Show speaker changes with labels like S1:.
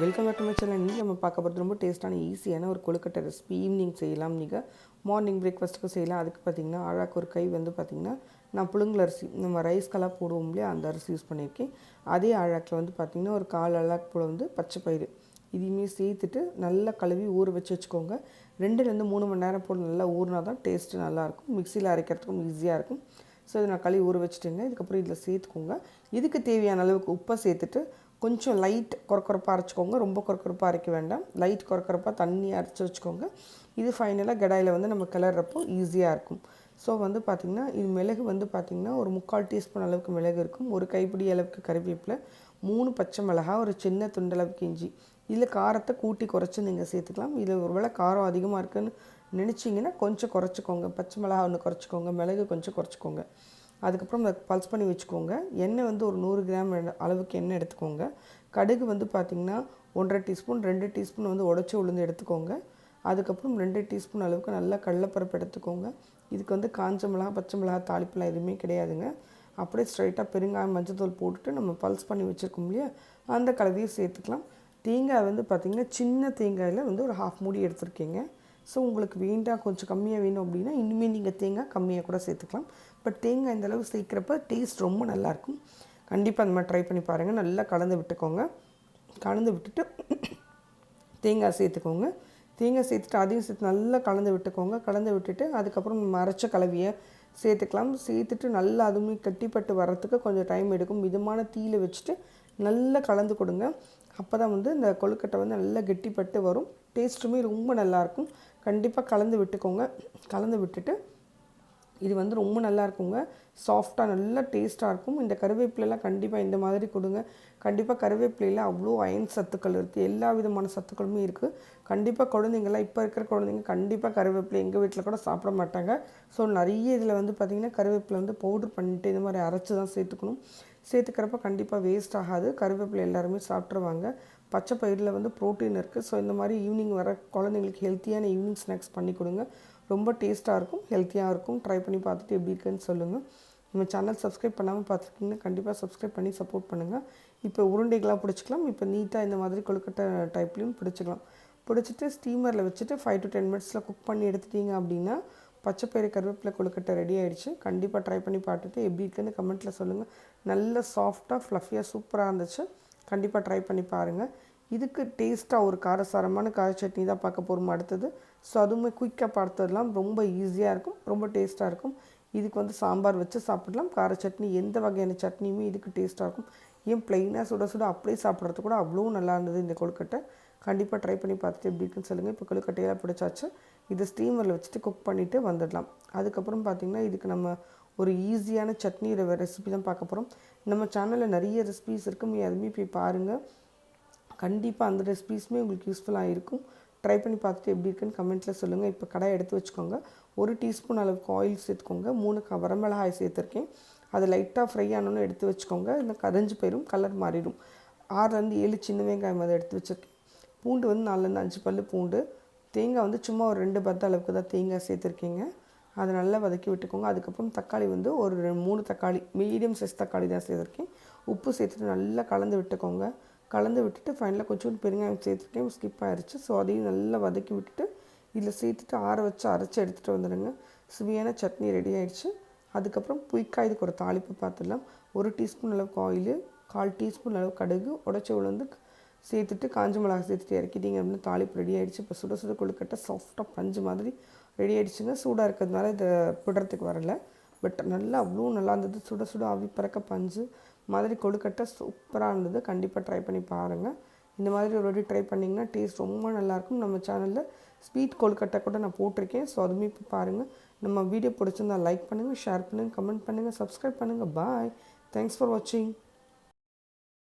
S1: Welcome back to my channel இன்றைக்கி நம்ம பார்க்க போகிறது ரொம்ப டேஸ்ட்டான ஈஸியான ஒரு கொழுக்கட்டை ரெசிபி ஈவினிங் செய்யலாம். நீங்கள் மார்னிங் பிரேக்ஃபாஸ்ட்டுக்கு செய்யலாம். அதுக்கு பார்த்தீங்கன்னா அழகாக ஒரு கை வந்து பார்த்திங்கன்னா நான் புழுங்கல் அரிசி நம்ம ரைஸ்க்கெல்லாம் போடுவோம் இல்லையா? அந்த அரிசி யூஸ் பண்ணியிருக்கேன். அதே அழாக்கில் வந்து பார்த்திங்கன்னா ஒரு கால் அழாக்கு போல் வந்து பச்சை பயிறு. இதையுமே சேர்த்துட்டு நல்லா கழுவி ஊற வச்சு வச்சுக்கோங்க. ரெண்டுலேருந்து மூணு மணி நேரம் போல் நல்லா ஊறினா தான் டேஸ்ட்டு நல்லாயிருக்கும் மிக்சியில் அரைக்கிறதுக்கும் ஈஸியாக இருக்கும். ஸோ இதை நான் கழுவி ஊற வச்சுட்டுங்க. இதுக்கப்புறம் இதில் சேர்த்துக்கோங்க. இதுக்கு தேவையான அளவுக்கு உப்பை சேர்த்துட்டு கொஞ்சம் லைட் குறக்குறப்பாக அரைச்சிக்கோங்க. ரொம்ப குறக்குறப்பாக அரைக்க வேண்டாம். லைட் குறக்குறப்பாக தண்ணி அரைச்சி வச்சுக்கோங்க. இது ஃபைனலாக கடாயில் வந்து நம்ம கிளறப்போ ஈஸியாக இருக்கும். ஸோ வந்து பார்த்திங்கன்னா இது மிளகு வந்து பார்த்திங்கன்னா ஒரு முக்கால் டீஸ்பூன் அளவுக்கு மிளகு இருக்கும். ஒரு கைப்பிடி அளவுக்கு கருவேப்பிலை மூணு பச்சை மிளகா ஒரு சின்ன துண்டளவுக்கு இஞ்சி. இல்லை காரத்தை கூட்டி குறைச்சி நீங்கள் சேர்த்துக்கலாம். இதில் ஒருவேளை காரம் அதிகமாக இருக்குன்னு நினச்சிங்கன்னா கொஞ்சம் குறைச்சிக்கோங்க. பச்சை மிளகா ஒன்று குறைச்சிக்கோங்க. மிளகு கொஞ்சம் குறைச்சிக்கோங்க. அதுக்கப்புறம் அதை பல்ஸ் பண்ணி வச்சுக்கோங்க. எண்ணெய் வந்து ஒரு நூறு கிராம் அளவுக்கு எண்ணெய் எடுத்துக்கோங்க. கடுகு வந்து பார்த்திங்கன்னா ஒன்றரை டீஸ்பூன் ரெண்டு டீஸ்பூன் வந்து உடச்சி உளுந்து எடுத்துக்கோங்க. அதுக்கப்புறம் ரெண்டு டீஸ்பூன் அளவுக்கு நல்லா கடலப்பருப்பு எடுத்துக்கோங்க. இதுக்கு வந்து காஞ்ச மிளகா பச்சை மிளகா தாளிப்பெலாம் எதுவுமே கிடையாதுங்க. அப்படியே ஸ்ட்ரைட்டாக பெருங்காயம் மஞ்சள் தூள் போட்டுட்டு நம்ம பல்ஸ் பண்ணி வச்சுருக்கோம் இல்லையா? அந்த கலவையும் சேர்த்துக்கலாம். தேங்காய் வந்து பார்த்திங்கன்னா சின்ன தேங்காயில் வந்து ஒரு ஹாஃப் மூடி எடுத்துருக்கீங்க. ஸோ உங்களுக்கு வேண்டாம் கொஞ்சம் கம்மியாக வேணும் அப்படின்னா இனிமேல் நீங்கள் தேங்காய் கம்மியாக கூட சேர்த்துக்கலாம். பட் தேங்காய் இந்தளவு சேர்க்குறப்ப டேஸ்ட் ரொம்ப நல்லாயிருக்கும் கண்டிப்பாக அந்த மாதிரி ட்ரை பண்ணி பாருங்கள் நல்லா கலந்து விட்டுக்கோங்க. கலந்து விட்டுட்டு தேங்காய் சேர்த்துக்கோங்க. தேங்காய் சேர்த்துட்டு அதையும் சேர்த்து நல்லா கலந்து விட்டுக்கோங்க. கலந்து விட்டுட்டு அதுக்கப்புறம் மறைச்ச கலவையை சேர்த்துக்கலாம். சேர்த்துட்டு நல்லா அதுவுமே கட்டிப்பட்டு வர்றதுக்கு கொஞ்சம் டைம் எடுக்கும். மிதமான தீயில் வச்சுட்டு நல்லா கலந்து கொடுங்க. அப்போ தான் வந்து இந்த கொழுக்கட்டை வந்து நல்லா கெட்டிப்பட்டு வரும். டேஸ்ட்டுமே ரொம்ப நல்லாயிருக்கும் கண்டிப்பாக கலந்து விட்டுக்கோங்க. கலந்து விட்டுட்டு இது வந்து ரொம்ப நல்லா இருக்குங்க. சாஃப்டாக நல்லா டேஸ்ட்டாக இருக்கும். இந்த கருவேப்பிலெலாம் கண்டிப்பாக இந்த மாதிரி கொடுங்க. கண்டிப்பாக கருவேப்பிலையில் அவ்வளோ அயன் சத்துக்கள் இருக்குது எல்லா விதமான சத்துக்களுமே இருக்குது கண்டிப்பாக குழந்தைங்களாம் இப்போ இருக்கிற குழந்தைங்க கண்டிப்பாக கருவேப்பிலை எங்கள் வீட்டில் கூட சாப்பிட மாட்டாங்க. ஸோ நிறைய இதில் வந்து பார்த்திங்கன்னா கருவேப்பிலை வந்து பவுட்ரு பண்ணிட்டு இந்த மாதிரி அரைச்சி தான் சேர்த்துக்கணும். சேர்த்துக்கிறப்ப கண்டிப்பாக வேஸ்ட் ஆகாது. கருவேப்பிலை எல்லாருமே சாப்பிட்ருவாங்க பச்சை பயிரில் வந்து ப்ரோட்டீன் இருக்குது ஸோ இந்த மாதிரி ஈவினிங் வர குழந்தைங்களுக்கு ஹெல்த்தியான ஈவினிங் ஸ்நாக்ஸ் பண்ணி கொடுங்க. ரொம்ப டேஸ்ட்டாக இருக்கும் ஹெல்த்தியாக இருக்கும். ட்ரை பண்ணி பார்த்துட்டு எப்படி இருக்குன்னு சொல்லுங்கள் நம்ம சேனல் சப்ஸ்கிரைப் பண்ணாமல் பார்த்துருக்கீங்கன்னா கண்டிப்பாக சப்ஸ்கிரைப் பண்ணி சப்போர்ட் பண்ணுங்கள் இப்போ உருண்டைகளாக பிடிச்சிக்கலாம். இப்போ நீட்டாக இந்த மாதிரி கொழுக்கட்டை டைப்லேயும் பிடிச்சிக்கலாம். பிடிச்சிட்டு ஸ்டீமரில் வச்சுட்டு ஃபைவ் டு டென் மினிட்ஸில் குக் பண்ணி எடுத்துட்டீங்க அப்படின்னா பச்சைப்பயிறு கருவேப்பிலை கொழுக்கட்டை ரெடி ஆகிடுச்சு கண்டிப்பாக ட்ரை பண்ணி பார்த்துட்டு எப்படி இருக்குன்னு கமெண்ட்டில் சொல்லுங்கள் நல்ல சாஃப்டாக ஃப்ளஃபியாக சூப்பராக இருந்துச்சு. கண்டிப்பாக ட்ரை பண்ணி பாருங்கள் இதுக்கு டேஸ்ட்டாக ஒரு காரசாரமான கார சட்னி தான் பார்க்க போகிறோம் அடுத்தது ஸோ அதுவுமே குயிக்காக பார்த்ததுலாம் ரொம்ப ஈஸியாக இருக்கும். ரொம்ப டேஸ்ட்டாக இருக்கும். இதுக்கு வந்து சாம்பார் வச்சு சாப்பிடலாம். கார சட்னி எந்த வகையான சட்னியுமே இதுக்கு டேஸ்ட்டாக இருக்கும். ஏன் ப்ளைனாக சுட சுட அப்படியே சாப்பிட்றது கூட அவ்வளோ நல்லா இருந்தது இந்த கொழுக்கட்டை. கண்டிப்பாக ட்ரை பண்ணி பார்த்துட்டு எப்படி இருக்குன்னு சொல்லுங்கள் இப்போ கொழுக்கட்டையெல்லாம் பிடிச்சாச்சு. இதை ஸ்டீமரில் வச்சுட்டு குக் பண்ணிவிட்டு வந்துடலாம். அதுக்கப்புறம் பார்த்திங்கன்னா இதுக்கு நம்ம ஒரு ஈஸியான சட்னியோட ரெசிபி தான் பார்க்க போகிறோம் நம்ம சேனலில் நிறைய ரெசிபிஸ் இருக்கும் அதுவுமே போய் பாருங்கள் கண்டிப்பாக அந்த ரெசிபீஸுமே உங்களுக்கு யூஸ்ஃபுல்லாக இருக்கும். ட்ரை பண்ணி பார்த்துட்டு எப்படி இருக்குன்னு கமெண்ட்டில் சொல்லுங்கள் இப்போ கடாய் எடுத்து வச்சுக்கோங்க. ஒரு டீஸ்பூன் அளவுக்கு ஆயில் சேர்த்துக்கோங்க. மூணு க வரமிளகாய் சேர்த்துருக்கேன். அது லைட்டாக ஃப்ரை ஆனோன்னு எடுத்து வச்சுக்கோங்க. இந்த கரைஞ்சி போயிடும் கலர் மாறிடும். ஆறுலேருந்து ஏழு சின்ன வெங்காயம் அதை எடுத்து வச்சுருக்கேன். பூண்டு வந்து நாலுலேருந்து அஞ்சு பல் பூண்டு. தேங்காய் வந்து சும்மா ஒரு ரெண்டு பத்து அளவுக்கு தான் தேங்காய் சேர்த்துருக்கீங்க. அதை நல்லா வதக்கி விட்டுக்கோங்க. அதுக்கப்புறம் தக்காளி வந்து ஒரு ரெண்டு மூணு தக்காளி மீடியம் சைஸ் தக்காளி தான் சேர்த்துருக்கேன். உப்பு சேர்த்துட்டு நல்லா கலந்து விட்டுக்கோங்க. கலந்து விட்டுட்டு ஃபைனலாக கொஞ்சோண்டு பெருங்காயம் சேர்த்துட்டேன் ஸ்கிப் ஆயிடுச்சு ஸோ அதையும் நல்லா வதக்கி விட்டுட்டு இதில் சேர்த்துட்டு ஆற வச்சு அரைச்சி எடுத்துகிட்டு வந்துடுங்க சுவையான சட்னி ரெடி ஆயிடுச்சு அதுக்கப்புறம் குயிக்காக இதுக்கு ஒரு தாளிப்பு பார்த்துடலாம் ஒரு டீஸ்பூன் அளவுக்கு ஆயில் கால் டீஸ்பூன் அளவு கடுகு உடச்சி உளுந்து சேர்த்துட்டு காஞ்ச மிளகா சேர்த்துட்டு இறக்கிட்டீங்க அப்படின்னு தாளிப்பு ரெடி ஆகிடுச்சு இப்போ சுட சுட கொழுக்கட்டை சாஃப்டாக பஞ்சு மாதிரி ரெடி ஆகிடுச்சுங்க சூடாக இருக்கிறதுனால இதை பிடுறதுக்கு வரல. பட் நல்லா அவ்வளோ நல்லா இருந்தது. சுட சுட அவி பறக்க பஞ்சு. மாதிரி கொழுக்கட்டை சூப்பராக இருந்தது. கண்டிப்பாக ட்ரை பண்ணி பாருங்கள் இந்த மாதிரி ஒரு வாட்டி ட்ரை பண்ணிங்கன்னா டேஸ்ட் ரொம்ப நல்லாயிருக்கும் நம்ம சேனலில் ஸ்வீட் கொழுக்கட்டை கூட நான் போட்டிருக்கேன். ஸோ அதுவுமே இப்போ பாருங்கள் நம்ம வீடியோ பிடிச்சிருந்தா லைக் பண்ணுங்கள் ஷேர் பண்ணுங்கள் கமெண்ட் பண்ணுங்கள் சப்ஸ்கிரைப் பண்ணுங்கள் பாய் தேங்க்ஸ் ஃபார் வாட்சிங்